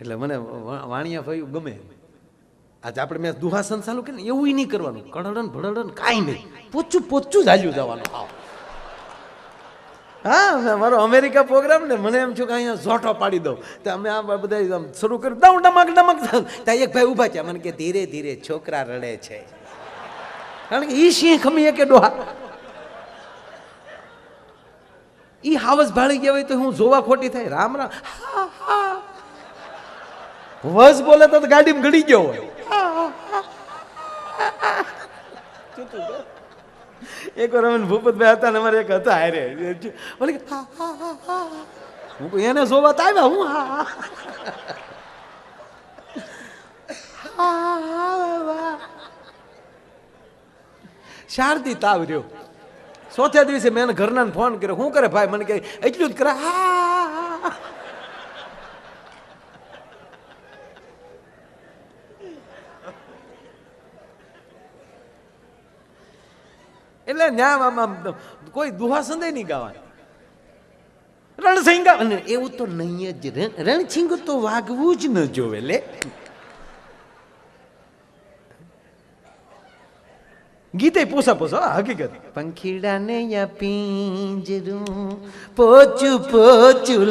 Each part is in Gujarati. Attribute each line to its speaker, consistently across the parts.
Speaker 1: એટલે મને વાણિયા ભાઈ ગમે. આજે આપણે મેં દુહાસન ચાલુ કે એવું નહીં કરવાનું. કડડન ભડડન કાંઈ નહીં. પોચું પોચું જ જવાનું. હા હા મારો અમેરિકા પ્રોગ્રામ ને મને એમ છું કે અહીંયા ઝોટો પાડી દઉં. તો અમે આ બધા શરૂ કર્યું. દઉં ડમક ડમક. ત્યાં એક ભાઈ ઊભા છે મને કે ધીરે ધીરે છોકરા રડે છે. કારણ કે ઈ સિંહ ખમીએ કે ડોહા. ઈ હાવસ ભાળી ગયા હોય તો હું જોવા ખોટી થાય. રામ રામ. હા, હા. વસ બોલે તો ગાડીમાં ઘડી ગયો હોય. એક વાર અમે ભૂપતભાઈ હતા ને અમારે એક હતા હારે. કે હા, એને જોવા તો આવ્યા હું હા, શારદી તાવ રહ્યો. ચોથા દિવસે મેં ઘરના ફોન કર્યો. શું કરે ભાઈ? મને કે એટલું જ કરે. હા, એટલે ન્યામ આમ કોઈ દુહા સંદેય નહીં ગાવાની. રણસિંગા અને એવું તો નહીં જ. રણછિંગ રણસિંગ તો વાગવું જ ન જોવે લે. ગીતે પોસા પોસા હકીકત. પંખીડા ને યા પિંજરું પોચું પોચું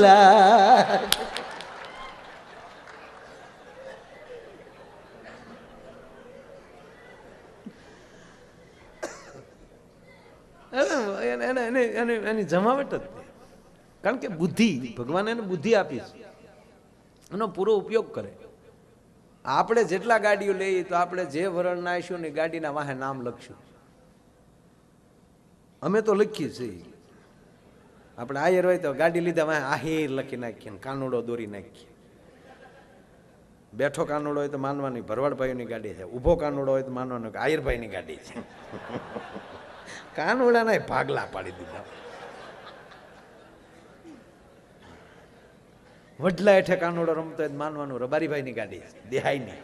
Speaker 1: એને એને જમાવટ જ નહીં. કારણ કે બુદ્ધિ, ભગવાન એને બુદ્ધિ આપી છે. એનો પૂરો ઉપયોગ કરે. આપણે જેટલા ગાડીઓ લઈએ તો આપણે જે વરણ નાખીશું ને ગાડીના વાહે નામ લખશું અમે તો લખીએ છીએ. આપણે આયર હોય તો ગાડી લીધા વાહે આહિર લખી નાખીએ કાનુડો દોરી નાખીએ. બેઠો કાનુડો હોય તો માનવાની ભરવાડભાઈની ગાડી છે. ઊભો કાનુડો હોય તો માનવાનું કે આયરભાઈની ગાડી છે. કાનુડાના ભાગલા પાડી દીધા. વડલા હેઠે કાનોડો રમતો હોય માનવાનું રબારીભાઈની ગાડી દેહાઈની.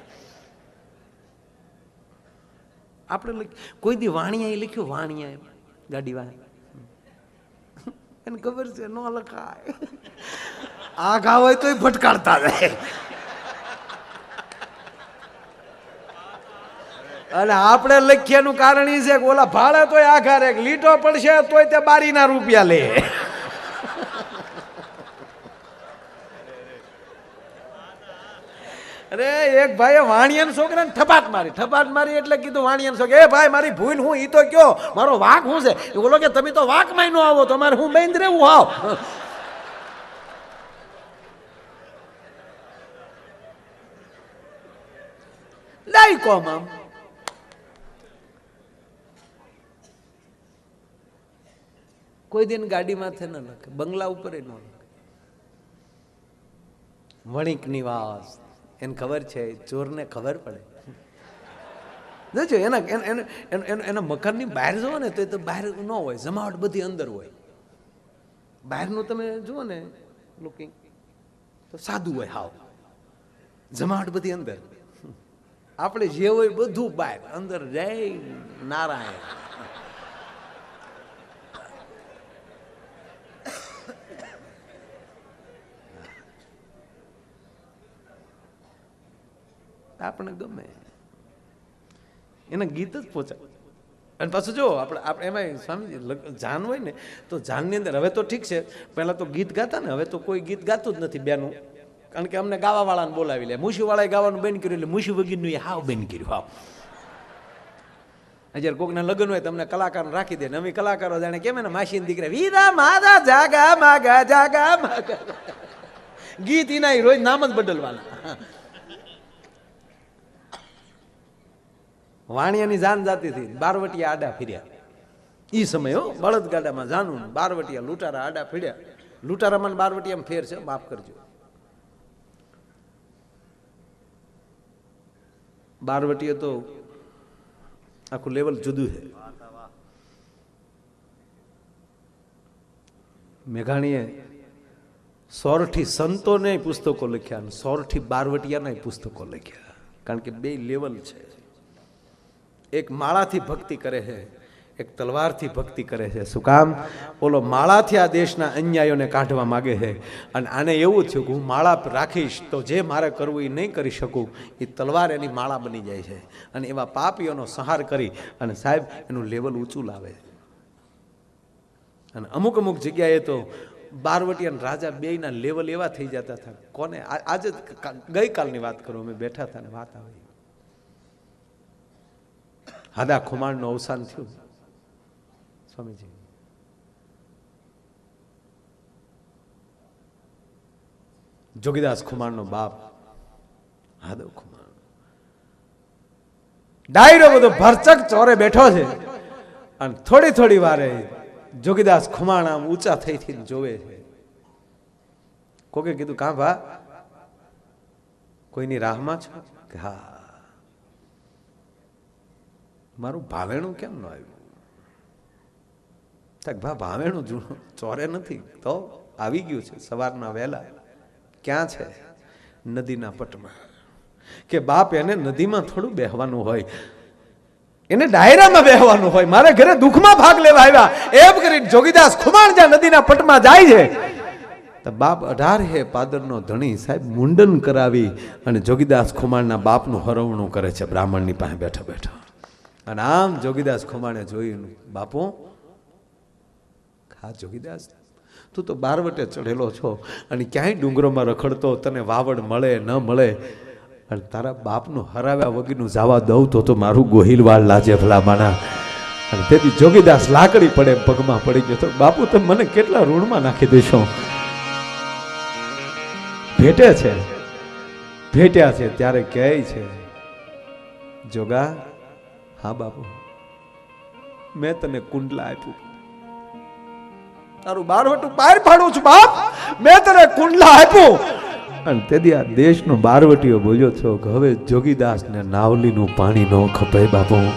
Speaker 1: આપણે કોઈ દી વાણિયા લખ્યું, વાણિયા ગાડી વાણી એને ખબર છે, ન લખાય. આ ઘા હોય તોય ફટકારતા જાય અને આપણે લખ્યાનું કારણ એ છે કે ઓલા ભાડે તોય આઘાર એક લીટો પડશે, તોય તે બારીના રૂપિયા લે. અરે, એક ભાઈએ વાણિયાના છોકરાને થપાટ મારી થપાટ મારી એટલે કીધું વાણિયાના છોકરા એ ભાઈ, મારી ભૂલ હું એ તો કયો? મારો વાક હું છે? એ બોલો કે, તમે તો વાકમાં નો આવો, તમારે હું બેન રહેવું આવ લઈ કોમ આમ. કોઈ દિન ગાડી માથે ન લખે બંગલા ઉપર ન લખે વણિક નિવાસ, એને ખબર છે, ચોરને ખબર પડે. જો એના, એના- મકાનની બહાર જુઓ ને, તો એ તો બહાર ન હોય, જમાવટ બધી અંદર હોય. બહારનું તમે જુઓ ને લુકિંગ તો સાદું હોય હાવ. જમાવટ બધી અંદર. આપણે જે હોય બધું બહાર, અંદર જય નારાયણ. આપણને ગમે. એને ગીત જ પહોંચાય અને પાછું જો, આપણે આપણે એમાં સ્વામીજી જાન હોય ને, તો જાનની અંદર હવે તો ઠીક છે. પહેલાં તો ગીત ગાતા ને, હવે તો કોઈ ગીત ગાતું જ નથી બેનું. કારણ કે અમને ગાવાવાળાને બોલાવી લે. મુશીવાળાએ ગાવાનું બેન કર્યું એટલે મુશી વગીરનું એ હાવ બેન કર્યું, હાવ. જ્યારે કોકને લગ્ન હોય તમને કલાકાર રાખી દે. નવી કલાકારો જાણે કેમ એને માસીન દીકરા, વીરા મારા જાગા, માગા જાગા, માગા. ગીત એના રોજ નામ જ બદલવાના. વાણિયાની જાન જાતી હતી બારવટિયા આડા ફર્યા. એ સમય હો, બળદગાડામાં જાનું બારવટિયા લૂંટારા આડા ફર્યા. લૂંટારામાં બારવટિયામાં ફેર છે, માફ કરજો. બારવટીએ તો આખું લેવલ જુદું છે. મેઘાણીએ સોરઠી સંતોને પુસ્તકો લખ્યા અને સોરઠી બારવટિયાના પુસ્તકો લખ્યા. કારણ કે બે લેવલ છે. એક માળાથી ભક્તિ કરે છે, એક તલવારથી ભક્તિ કરે છે. શું કામ? ઓલો માળાથી આ દેશના અન્યાયોને કાઢવા માગે છે. અને આને એવું થયું કે હું માળા રાખીશ તો જે મારે કરવું એ નહીં કરી શકું, એ તલવાર એની માળા બની જાય છે. અને એવા પાપીઓનો સંહાર કરી અને સાહેબ, એનું લેવલ ઊંચું લાવે અને અમુક અમુક જગ્યાએ તો બારવટી રાજા બેયના લેવલ એવા થઈ જતા હતા. કોને? આજે ગઈકાલની વાત કરું, અમે બેઠા હતા ને વાત આવી. હાદા ખુમાણનું અવસાન થયું. સ્વામીજી. જોગીદાસ ખુમાણનો બાપ, હાદવ ખુમાણ. ડાયરો બધો ભરચક ચોરે બેઠો છે. અને થોડી થોડી વારે જોગીદાસ ખુમાણ આમ ઊંચા થઈ જોવે છે. કોકે કીધું, કાં ભા? કોઈની રાહમાં છો? કે, હા. મારું ભાવેણું કેમ ન આવ્યું? ભા ભાવેણું જૂનું, ચોરે નથી, તો આવી ગયું છે, સવારના વહેલા. ક્યાં છે? નદીના પટમાં. કે બાપ એને નદીમાં થોડું બેહવાનું હોય. એને ડાયરામાં બેહવાનું હોય. મારે ઘરે દુઃખમાં ભાગ લેવા આવ્યા. એમ કરીને જોગીદાસ ખુમાણ જ્યાં નદીના પટમાં જાય છે. તો બાપ અઢાર હે પાદરનો ધણી. સાહેબ, મુંડન કરાવી અને જોગીદાસ ખુમાણના બાપનું હરવણું કરે છે, બ્રાહ્મણની પાસે બેઠા બેઠા. અને આમ જોગીદાસ ખુમાણે જોયું, બાપુ, ખા જોગીદાસ. તું તો બારવટે ચઢેલો છો અને ક્યાંય ડુંગરોમાં રખડતો તને વાવડ મળે, ન મળે. અને તારા બાપનું હરાવ્યા વગરનું જવા દઉં તો તો મારું ગોહિલવાળ લાજે ભલામાના અને તેથી જોગીદાસ લાકડી પડે પગમાં પડી ગયો તો, બાપુ, તમે મને કેટલા ઋણમાં નાખી દેશો? ભેટે છે. ભેટ્યા છે, ત્યારે કહે છે. જોગા હા, બાપુ. મેં તને કુંડલા આપ્યું. તારું બારવટું બહાર પાડું છું, બાપ. મેં તને કુંડલા આપ્યું. અને તેથી આ દેશનો બારવટીઓ બોલ્યો, છો કે હવે જોગીદાસ ને નાવલીનું પાણી ન ખપે, બાપુ.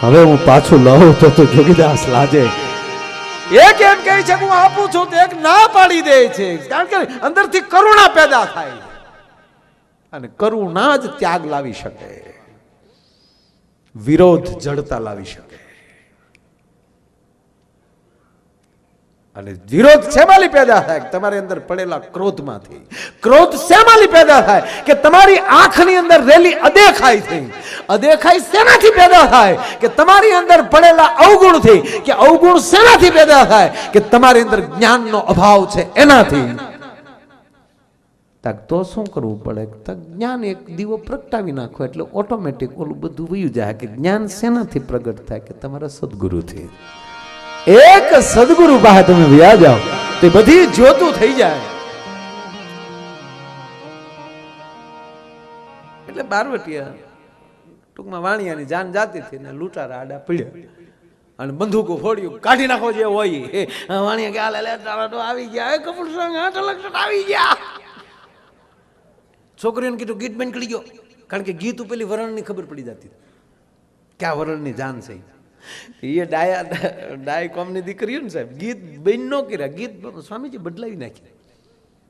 Speaker 1: હવે હું પાછું લઉં તો તો જોગીદાસ લાજે. એક એમ કહે છે, હું આપું છું, તો એક ના પાડી દે છે. કારણ કે અંદરથી કરુણા પેદા થાય. અને કરુણા જ ત્યાગ લાવી શકે. વિરોધ જડતા લાવી શકે. અને વિરોધ શેમાલી પેદા થાય? તમારી અંદર પડેલા ક્રોધમાંથી. ક્રોધ શેમાલી પેદા થાય? કે તમારી આંખની અંદર રેલી અદેખાઈ થઈ. અદેખાઈ શેનાથી પેદા થાય? કે તમારી અંદર પડેલા અવગુણથી. કે અવગુણ શેનાથી પેદા થાય? કે તમારી અંદર જ્ઞાનનો અભાવ છે એનાથી. તક તો શું કરવું પડે? તાક જ્ઞાન એક દીવો પ્રગટાવી નાખો એટલે ઓટોમેટિક ઓલું બધું વયું જાય કે જ્ઞાન શેનાથી પ્રગટ થાય? કે તમારા સદગુરુથી. એક સદગુરુ પાસે તમે વ્યા જાઓ, તે બધી જોતું થઈ જાય. એટલે બારવટીયા ટૂંકમાં વાણિયાની જાન જાતી હતી ને લૂંટારા આડા પીડ્યા. અને બંદૂકો ફોડ્યું, કાઢી નાખો જે હોય. વાણિયા કે આ લે લે આવી ગયા. કપૂર સંગ આઠ લક્ષ આવી ગયા. છોકરીઓને કીધું, ગીત બેન નીકળી ગયો. કારણ કે ગીત પેલી વરણની ખબર પડી જતી ક્યાં વરણની જાન છે એ ડાયા, ડાય કોમની દીકરીઓ ને સાહેબ, ગીત બેન નો કર્યા. ગીત સ્વામીજી બદલાવી નાખી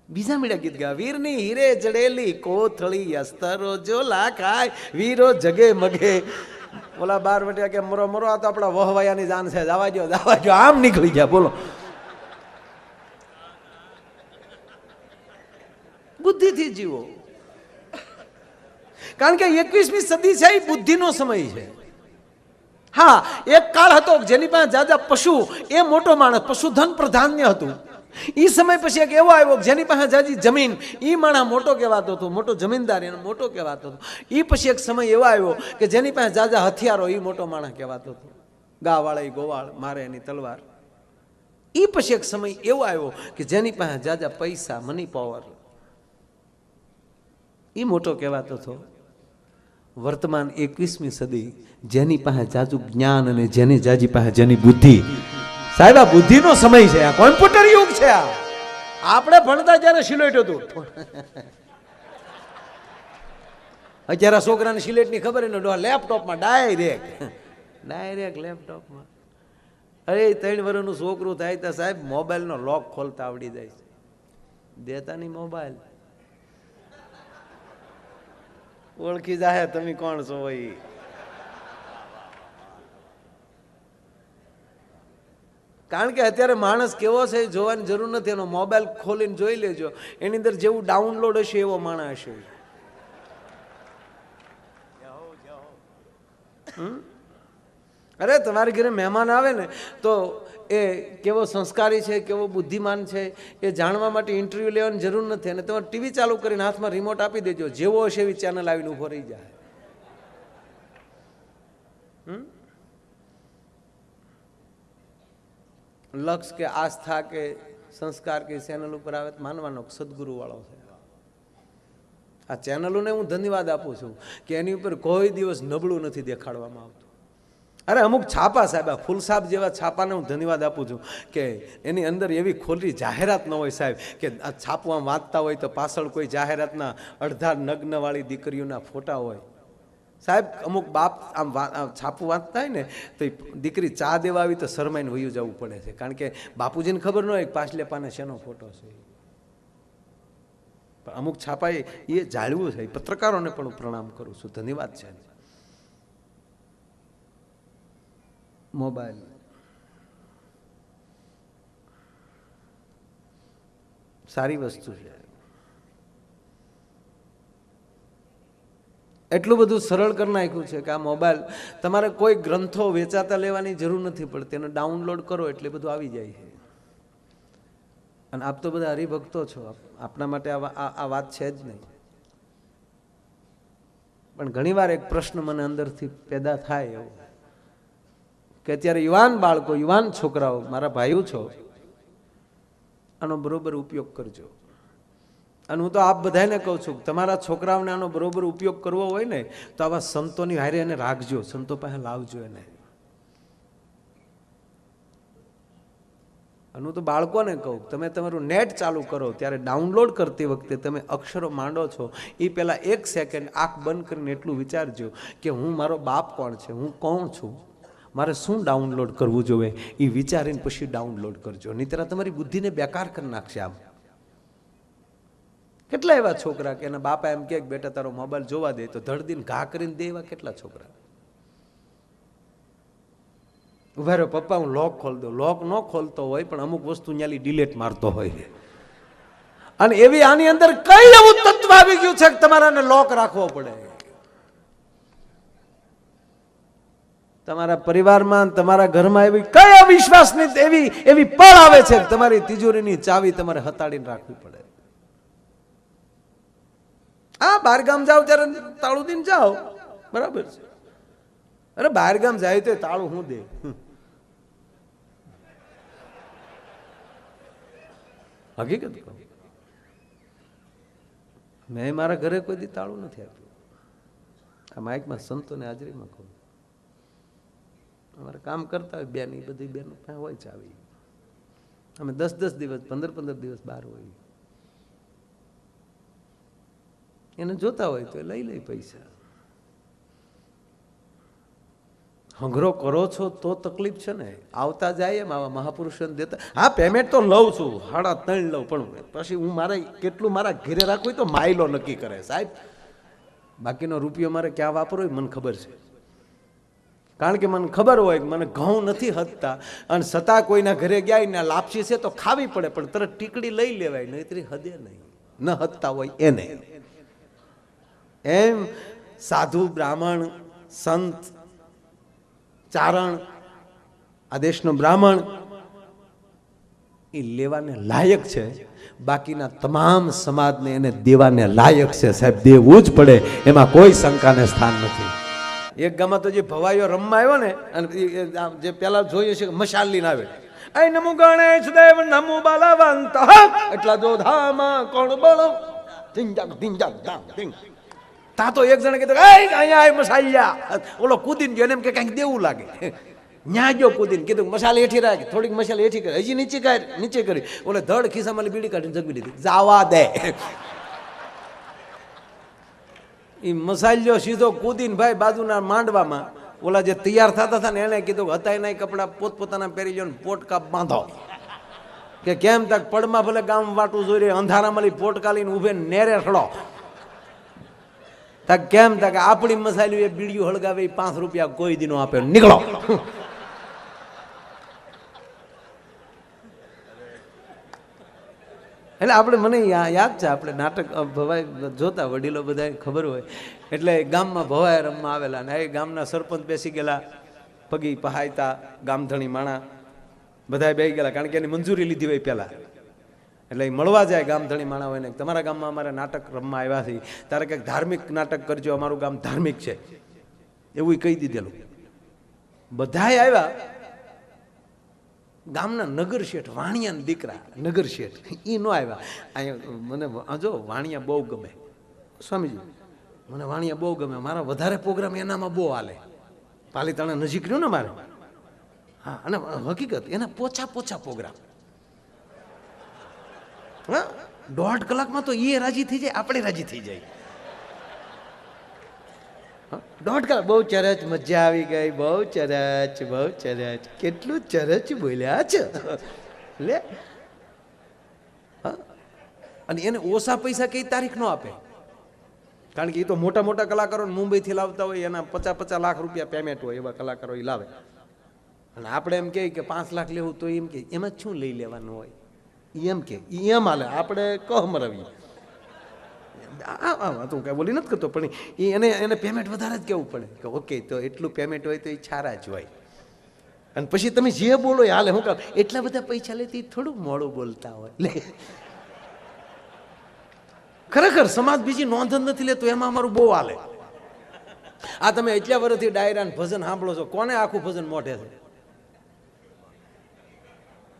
Speaker 1: બીજા મીડા ગીત ગયા, વીરની હીરે જડેલી કોથળી અસ્તરો જોલા ખાય, વીરો જગે મગે. ઓલા બાર વટ્યા કે, મરો મરો, આ તો આપણા વહવાયાની જાન છે, જવા દો જવા દો આમ નીકળી ગયા, બોલો. બુદ્ધિથી જીવો. કારણ કે એકવીસમી સદી છે, એ બુદ્ધિનો સમય છે. હા, એક કાળ હતો જેની પાસે જાજા પશુ, એ મોટો માણસ, પશુધન પ્રધાન્ય હતું. એ સમય પછી એક એવો આવ્યો જેની પાસે જાજી જમીન એ માણસ મોટો કહેવાતો હતો, મોટો જમીનદાર એનો મોટો કહેવાતો હતો. એ પછી એક સમય એવો આવ્યો કે જેની પાસે જાજા હથિયારો એ મોટો માણસ કહેવાતો હતો. ગાવાળા એ ગોવાળ, મારે એની તલવાર. એ પછી એક સમય એવો આવ્યો કે જેની પાસે જાજા પૈસા મની પાવર એ મોટો કહેવાતો હતો. વર્તમાન એકવીસમી સદી, જેની પાસે જાજુ જ્ઞાન અને જેની જાજી પાસે જેની બુદ્ધિ. સાહેબ, આ બુદ્ધિનો સમય છે, આ કોમ્પ્યુટર યુગ છે આ. આપણે ભણતા જ્યારે સિલેટ હતું. અત્યારે છોકરાને સિલેટની ખબર એને લેપટોપમાં ડાયરેક્ટ. ડાયરેક્ટ લેપટોપમાં. અરે ત્રણ વર્ષનું છોકરું થાય તો સાહેબ, મોબાઈલનો લોક ખોલતા આવડી જાય છે. દેતા નહીં મોબાઈલ. ઓળખી જાહે તમે કોણ છો ભાઈ કારણ કે અત્યારે માણસ કેવો છે એ જોવાની જરૂર નથી. એનો મોબાઈલ ખોલીને જોઈ લેજો. એની અંદર જેવું ડાઉનલોડ હશે એવો માણસ હશે. હમ? અરે, તમારી ઘરે મહેમાન આવે ને, તો એ કેવો સંસ્કારી છે, કેવો બુદ્ધિમાન છે, એ જાણવા માટે ઇન્ટરવ્યૂ લેવાની જરૂર નથી. અને તમારે ટીવી ચાલુ કરીને હાથમાં રિમોટ આપી દેજો. જેવો હશે એવી ચેનલ આવીને ઊભો રહી જાય? લક્ષ કે આસ્થા કે સંસ્કાર કે ચેનલ ઉપર આવે માનવાનો સદગુરુવાળો સદગુરુ વાળો છે. આ ચેનલોને હું ધન્યવાદ આપું છું કે એની ઉપર કોઈ દિવસ નબળું નથી દેખાડવામાં આવતું. અરે અમુક છાપા સાહેબ, આ ફૂલ સાહેબ જેવા છાપાને હું ધન્યવાદ આપું છું કે એની અંદર એવી ખોલી જાહેરાત ન હોય સાહેબ કે આ છાપું આમ વાંચતા હોય તો પાછળ કોઈ જાહેરાતના અડધા નગ્નવાળી દીકરીઓના ફોટા હોય. સાહેબ, અમુક બાપ આમ છાપું વાંચતા હોય ને, તો દીકરી ચા દેવા આવી તો શરમાઈને વયું જવું પડે છે. કારણ કે બાપુજીને ખબર ન હોય પાછલે પાને શેનો ફોટો છે. અમુક છાપાએ એ જાળવું છે. પત્રકારોને પણ હું પ્રણામ કરું છું. ધન્યવાદ છે મોબાઈલ. સારી વસ્તુ છે. એટલું બધું સરળ કરી નાખ્યું છે કે આ મોબાઈલ તમારે કોઈ ગ્રંથો વેચાતા લેવાની જરૂર નથી પડતી. એને ડાઉનલોડ કરો એટલે બધું આવી જાય છે. અને આપ તો બધા હરિભક્તો છો. આપ- આપણા માટે આ વાત છે જ નહીં. પણ ઘણીવાર એક પ્રશ્ન મને અંદરથી પેદા થાય એવો. કે અત્યારે યુવાન બાળકો, યુવાન છોકરાઓ, મારા ભાઈઓ છો, આનો બરોબર ઉપયોગ કરજો. અને હું તો આપ બધાને કહું છું, તમારા છોકરાઓને આનો બરોબર ઉપયોગ કરવો હોય ને, તો આવા સંતોની હારે એને રાખજો, સંતો પાસે લાવજો એને. અને હું તો બાળકોને કહું, તમે તમારું નેટ ચાલુ કરો, ત્યારે ડાઉનલોડ કરતી વખતે તમે અક્ષરો માંડો છો એ પહેલાં એક સેકન્ડ આંખ બંધ કરીને એટલું વિચારજો કે હું મારો બાપ કોણ છે, હું કોણ છું? મારે શું ડાઉનલોડ કરવું જોઈએ એ વિચારીને પછી ડાઉનલોડ કરજો. નહીંતર તમારી બુદ્ધિને બેકાર કરી નાખશે આમ. કેટલા એવા છોકરા કે એના બાપા એમ કે, બેટા, તારો મોબાઈલ જોવા દે. તો ધડદીને ઘા કરીને દે એવા કેટલા છોકરા? ઊભા રહ્યો પપ્પા, હું લોક ખોલ દઉં. લોક ન ખોલતો હોય, પણ અમુક વસ્તુ ન્યાલી ડિલેટ મારતો હોય અને એવી આની અંદર કઈ એવું તત્વ આવી ગયું છે કે તમારાને લોક રાખવો પડે? તમારા પરિવારમાં તમારા ઘરમાં એવી કઈ અવિશ્વાસની એવી એવી પળ આવે છે તમારી તિજોરીની ચાવી તમારે હતાડીને રાખવી પડે? હા બહાર ગામ જાઓ ત્યારે તાળું દઈને જાઓ. બરાબર છે. અરે બહાર ગામ જાય તો તાળું હું દે. હકીકત મેં મારા ઘરે કોઈ દી તાળું નથી આપ્યું. આ માઇકમાં સંતોને હાજરીમાં કહું. અમારે કામ કરતા હોય, બેન એ બધી બેન પાસે હોય ચાવી અમે દસ દસ દિવસ, પંદર પંદર દિવસ બહાર હોય એને જોતા હોય તો લઈ લઈ પૈસા. હંગરો કરો છો તો તકલીફ છે ને. આવતા જાય એમ, આવા મહાપુરુષોને દેતા. હા પેમેન્ટ તો લઉં છું, સાડા ત્રણ લઉં, પણ પછી હું મારે કેટલું મારા ઘેરે રાખવું તો માઇલો નક્કી કરે. સાહેબ, બાકીનો રૂપિયો મારે ક્યાં વાપરવો મને ખબર છે. કારણ કે મને ખબર હોય કે મને ઘઉં નથી હદતા અને છતાં કોઈના ઘરે ગયા ને લાપસી છે તો ખાવી પડે, પણ તરત ટીકડી લઈ લેવાય, નહીતરી હદે નહીં. ન હદતા હોય એને. એમ સાધુ, બ્રાહ્મણ, સંત, ચારણ, આ દેશનો બ્રાહ્મણ, એ લેવાને લાયક છે. બાકીના તમામ સમાજને એને દેવાને લાયક છે. સાહેબ, દેવું જ પડે, એમાં કોઈ શંકાને સ્થાન નથી. એક ગામમાં તો જે ભવાઈઓ રમવા આવ્યો ને, અને એ- એ જે પેલા જોઈએ છે મશાલ લઈને આવે. આય નમો ગણેશ દેવ, નમો બાલાવંત એટલા જો ધામા કોણ બળો ધિંજાક જાગ ધામ, ધીંગ. તા તો એક જણે કીધું એ અહીંયા આય મસાલિયા ઓલો કૂદીને ગયો એમ કે કંઈક દેવું લાગે. ન્યા ગયો કૂદીને, કીધું મસાલ હેઠી રાખી. થોડીક મસાલ હેઠી કરી. હજી નીચે કરી નીચે કરી. ઓલે ધડ ખિસ્સામાં બીડી કાઢીને જગવી દીધી. જાવા દે. એ મસાલ્યો સીધો કૂદીને ભાઈ બાજુના માંડવામાં, ઓલા જે તૈયાર થતા હતા ને એને કીધું કે હતા એના કપડા, પોતપોતાના પહેરી લો ને પોટકા બાંધો. કે કેમ તક પડમાં ભલે ગામ વાટું જોઈ રહી અંધારામાં લઈ પોટકા લઈને ઊભે નેરે ખડો તક કેમ તક આપણી મસાલી એ બીડીયું હળગાવે પાંચ રૂપિયા કોઈ દીનો આપે. નીકળો. એટલે આપણે મને યાદ છે, આપણે નાટક ભવાઈ જોતા વડીલો બધા ખબર હોય. એટલે ગામમાં ભવાઈ રમવા આવેલા ને એ ગામના સરપંચ બેસી ગયેલા, પગી પહાયતા, ગામધણી માણા બધા બેસી ગયેલા, કારણ કે એની મંજૂરી લીધી હોય પહેલાં. એટલે એ મળવા જાય ગામધણી માણા હોય ને, તમારા ગામમાં અમારે નાટક રમવા આવ્યા છે. તારે કંઈક ધાર્મિક નાટક કરજો, અમારું ગામ ધાર્મિક છે. એવું કહી દીધેલું. બધાય આવ્યા ગામના નગર શેઠ, વાણિયાના દીકરા. નગર શેઠ. એ ન આવ્યા. અહીંયા મને જો, વાણિયા બહુ ગમે. સ્વામીજી, મને વાણિયા બહુ ગમે. મારા વધારે પ્રોગ્રામ એનામાં બહુ હાલે. પાલીતાણા નજીક રહ્યું ને મારે? હા, અને હકીકત, એના પોચા પોચા પ્રોગ્રામ. હા, દોઢ કલાકમાં તો એ રાજી થઈ જાય, આપણે રાજી થઈ જાય. દોઢ કલાક. બહુ ચરચ, મજા આવી ગઈ. બહુ ચરચ બહુ ચરચ. કેટલું ચરચ બોલ્યા છે? લે. અને એને ઓછા પૈસા કઈ તારીખ નો આપે? કારણ કે એ તો મોટા મોટા કલાકારો મુંબઈથી લાવતા હોય, એના પચાસ પચાસ લાખ રૂપિયા પેમેન્ટ હોય, એવા કલાકારો એ લાવે. અને આપણે એમ કહે કે પાંચ લાખ લેવું તો એમ કે એમાં શું લઈ લેવાનું હોય? એમ કે એમ હાલે. આપણે કહ મરાવીએ આ તો કાંઈ બોલી નથી કરતો, પણ એને એને પેમેન્ટ વધારે જ કહેવું પડે. કે ઓકે તો એટલું પેમેન્ટ હોય તો એ છારા જ હોય. અને પછી તમે જે બોલો એ હાલે. હું કામ, એટલા બધા પૈસા લેતી થોડું મોડું બોલતા હોય. લે. ખરેખર સમાજ બીજી નોંધ નથી લેતો, એમાં અમારું બહુ હાલે. આ તમે એટલા વર્ષથી ડાયરા ભજન સાંભળો છો, કોને આખું ભજન મોઢે છે?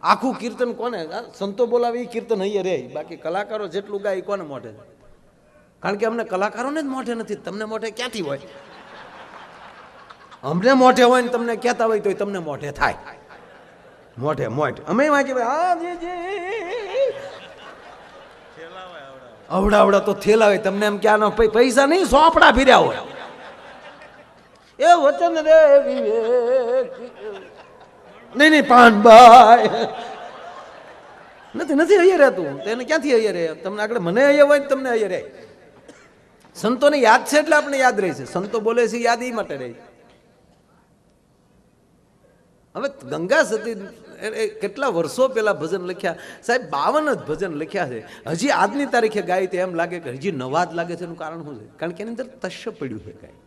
Speaker 1: આખું કીર્તન કોને? સંતો બોલાવે, એ કીર્તન અહીંયા રે બાકી કલાકારો જેટલું ગાય કોને મોઢે છે? કારણ કે અમને કલાકારોને જ મોઢે નથી, તમને મોઢે ક્યાંથી હોય? અમને મોઢે હોય ને તમને કહેતા હોય તો તમને મોઢે થાય. મોઢે, મોઢ. અમે વાંચી અવડા અવડા તો થેલાવે તમને એમ ક્યાં પૈસા નહીં, સોંપડા ફીર્યા હોય. એ વચન રે વિવેક. નહીં નહીં પાનબાઈ નથી નથી, અહીંયા રહેતું. તેને ક્યાંથી અહીંયા રહે? તમને આગળ મને અહીંયા હોય તમને અહીંયા રહે? સંતોને યાદ છે એટલે આપણે યાદ રહી છે. સંતો બોલે છે, યાદ એ માટે રહી. હવે ગંગા સતી કેટલા વર્ષો પહેલા ભજન લખ્યા? સાહેબ, બાવન જ ભજન લખ્યા છે. હજી આજની તારીખે ગાય તો એમ લાગે કે હજી નવા જ લાગે છે એનું કારણ શું છે? કારણ કે એની અંદર તશ્ય પડ્યું છે કાંઈ